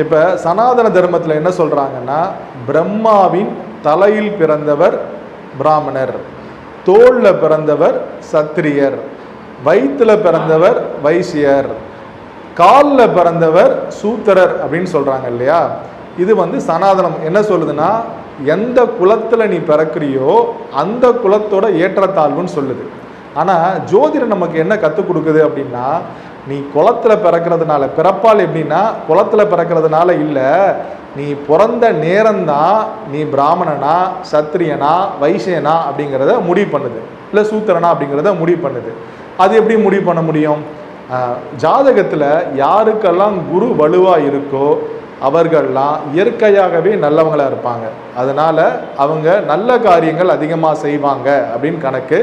இப்போ சனாதன தர்மத்தில் என்ன சொல்கிறாங்கன்னா பிரம்மாவின் தலையில் பிறந்தவர் பிராமணர் தோளில் பிறந்தவர் சத்திரியர் வயிற்றில் பிறந்தவர் வைசியர் காலில் பிறந்தவர் சூத்திரர் அப்படின்னு சொல்கிறாங்க இல்லையா? இது வந்து சனாதனம். என்ன சொல்லுதுன்னா எந்த குலத்தில் நீ பிறக்கிறியோ அந்த குலத்தோட ஏற்றத்தாழ்வுன்னு சொல்லுது. ஆனால் ஜோதிடம் நமக்கு என்ன கற்றுக் கொடுக்குது அப்படின்னா நீ குளத்தில் பிறக்கிறதுனால பிறப்பால் எப்படின்னா குளத்தில் பிறக்கிறதுனால இல்லை நீ பிறந்த நேரம்தான் நீ பிராமணனா சத்திரியனா வைசியனா அப்படிங்கிறத முடிவு பண்ணுது. இல்லை சூத்திரனா அப்படிங்கிறத முடிவு பண்ணுது. அது எப்படி முடிவு பண்ண முடியும்? ஜாதகத்தில் யாருக்கெல்லாம் குரு வலுவாக இருக்கோ அவர்கள்லாம் இயற்கையாகவே நல்லவங்களாக இருப்பாங்க. அதனால் அவங்க நல்ல காரியங்கள் அதிகமாக செய்வாங்க அப்படின்னு கணக்கு.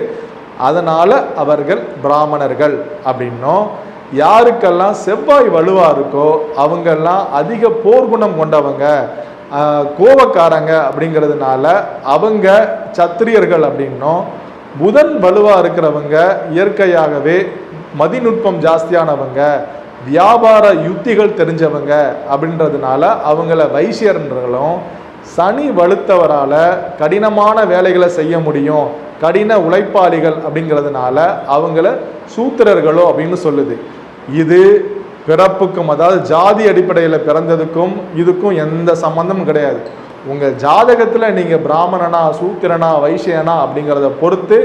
அதனால் அவர்கள் பிராமணர்கள் அப்படின்னும். யாருக்கெல்லாம் செவ்வாய் வலுவாக இருக்கோ அவங்கெல்லாம் அதிக போர்க்குணம் கொண்டவங்க கோபக்காரங்க அப்படிங்கிறதுனால அவங்க சத்திரியர்கள் அப்படின்னும் புதன் வலுவாக இருக்கிறவங்க இயற்கையாகவே மதிநுட்பம் ஜாஸ்தியானவங்க வியாபார யுத்திகள் தெரிஞ்சவங்க அப்படின்றதுனால அவங்கள வைசியர்களும் சனி வலுத்தவரால் கடினமான வேலைகளை செய்ய முடியும் கடின உழைப்பாளிகள் அப்படிங்கிறதுனால அவங்கள சூத்திரர்களோ அப்படின்னு சொல்லுது. இது பிறப்புக்கும் அதாவது ஜாதி அடிப்படையில் பிறந்ததுக்கும் இதுக்கும் எந்த சம்மந்தமும் கிடையாது. உங்கள் ஜாதகத்தில் நீங்கள் பிராமணனா சூத்திரனா வைசியனா அப்படிங்கிறத பொறுத்து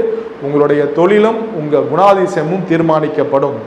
உங்களுடைய தொழிலும் உங்கள் குணாதிசயமும் தீர்மானிக்கப்படும்.